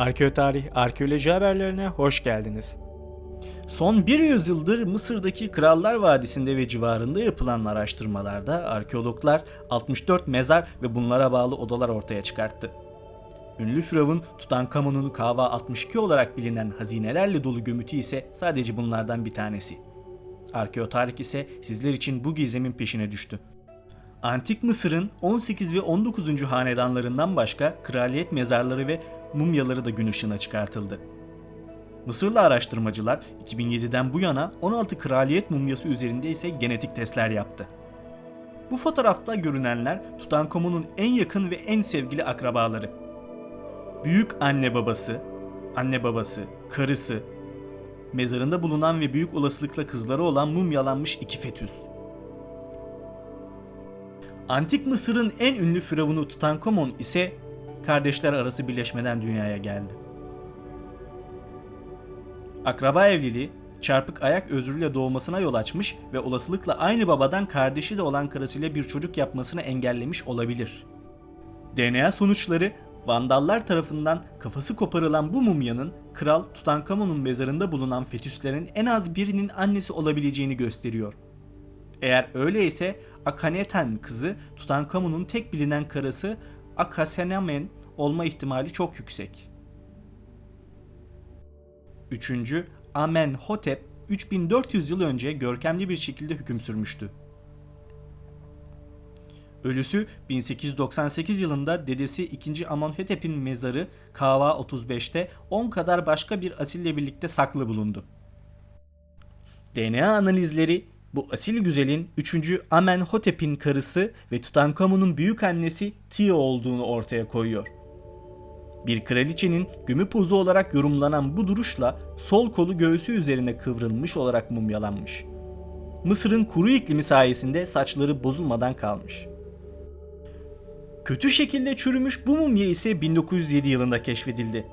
Arkeotarih, arkeoloji haberlerine hoş geldiniz. Son bir yüzyıldır Mısır'daki Krallar Vadisi'nde ve civarında yapılan araştırmalarda arkeologlar 64 mezar ve bunlara bağlı odalar ortaya çıkarttı. Ünlü Firavun Tutankamon'un Kava 62 olarak bilinen hazinelerle dolu gömütü ise sadece bunlardan bir tanesi. Arkeotarih ise sizler için bu gizemin peşine düştü. Antik Mısır'ın 18 ve 19. hanedanlarından başka kraliyet mezarları ve mumyaları da gün ışığına çıkartıldı. Mısırlı araştırmacılar 2007'den bu yana 16 kraliyet mumyası üzerinde ise genetik testler yaptı. Bu fotoğrafta görünenler Tutankamon'un en yakın ve en sevgili akrabaları. Büyük anne babası, anne babası, karısı, mezarında bulunan ve büyük olasılıkla kızları olan mumyalanmış iki fetüs. Antik Mısır'ın en ünlü firavunu Tutankamon ise kardeşler arası birleşmeden dünyaya geldi. Akraba evliliği çarpık ayak özrüyle doğmasına yol açmış ve olasılıkla aynı babadan kardeşi de olan karısıyla bir çocuk yapmasını engellemiş olabilir. DNA sonuçları Vandallar tarafından kafası koparılan bu mumyanın Kral Tutankamon'un mezarında bulunan fetüslerin en az birinin annesi olabileceğini gösteriyor. Eğer öyleyse Akhenaten kızı Tutankamon'un tek bilinen karısı Akhasenamen olma ihtimali çok yüksek. Üçüncü Amenhotep 3400 yıl önce görkemli bir şekilde hüküm sürmüştü. Ölüsü 1898 yılında dedesi 2. Amenhotep'in mezarı Kava 35'te 10 kadar başka bir asille birlikte saklı bulundu. DNA analizleri bu asil güzelin 3. Amenhotep'in karısı ve Tutankamon'un büyük annesi Tia olduğunu ortaya koyuyor. Bir kraliçenin gömü pozu olarak yorumlanan bu duruşla sol kolu göğsü üzerine kıvrılmış olarak mumyalanmış. Mısır'ın kuru iklimi sayesinde saçları bozulmadan kalmış. Kötü şekilde çürümüş bu mumya ise 1907 yılında keşfedildi.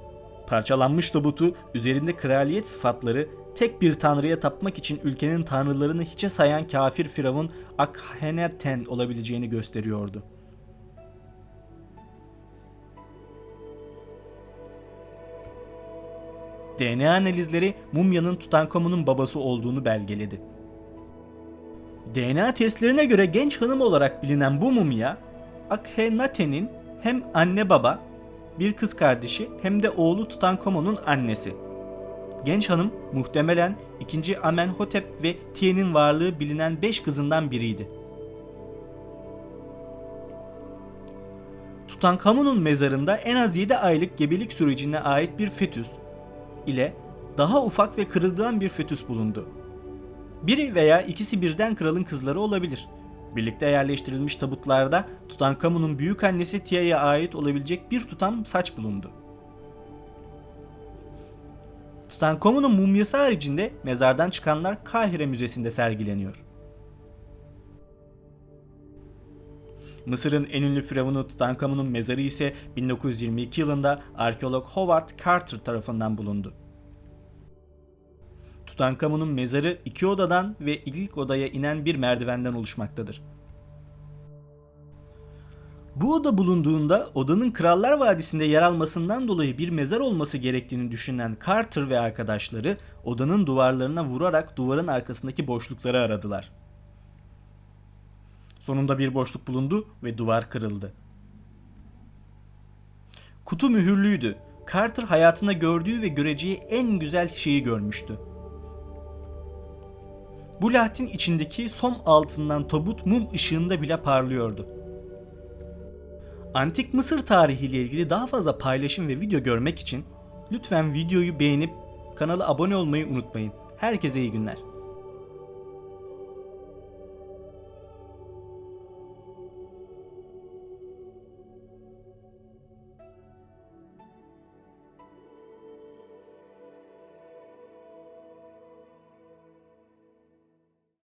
Parçalanmış tabutu üzerinde kraliyet sıfatları tek bir tanrıya tapmak için ülkenin tanrılarını hiçe sayan kafir firavun Akhenaten olabileceğini gösteriyordu. DNA analizleri mumyanın Tutankamon'un babası olduğunu belgeledi. DNA testlerine göre genç hanım olarak bilinen bu mumya Akhenaten'in hem anne baba, bir kız kardeşi hem de oğlu Tutankamon'un annesi. Genç hanım muhtemelen 2. Amenhotep ve Tiye'nin varlığı bilinen 5 kızından biriydi. Tutankamon'un mezarında en az 7 aylık gebelik sürecine ait bir fetüs ile daha ufak ve kırılgan bir fetüs bulundu. Biri veya ikisi birden kralın kızları olabilir. Birlikte yerleştirilmiş tabutlarda Tutankamon'un büyük annesi Tia'ya ait olabilecek bir tutam saç bulundu. Tutankamon'un mumyası haricinde mezardan çıkanlar Kahire Müzesi'nde sergileniyor. Mısır'ın en ünlü firavunu Tutankamon'un mezarı ise 1922 yılında arkeolog Howard Carter tarafından bulundu. Tutankamon'un mezarı iki odadan ve ilk odaya inen bir merdivenden oluşmaktadır. Bu oda bulunduğunda odanın Krallar Vadisi'nde yer almasından dolayı bir mezar olması gerektiğini düşünen Carter ve arkadaşları odanın duvarlarına vurarak duvarın arkasındaki boşlukları aradılar. Sonunda bir boşluk bulundu ve duvar kırıldı. Kutu mühürlüydü. Carter hayatında gördüğü ve göreceği en güzel şeyi görmüştü. Bu lahtin içindeki som altından tabut mum ışığında bile parlıyordu. Antik Mısır tarihiyle ilgili daha fazla paylaşım ve video görmek için lütfen videoyu beğenip kanala abone olmayı unutmayın. Herkese iyi günler.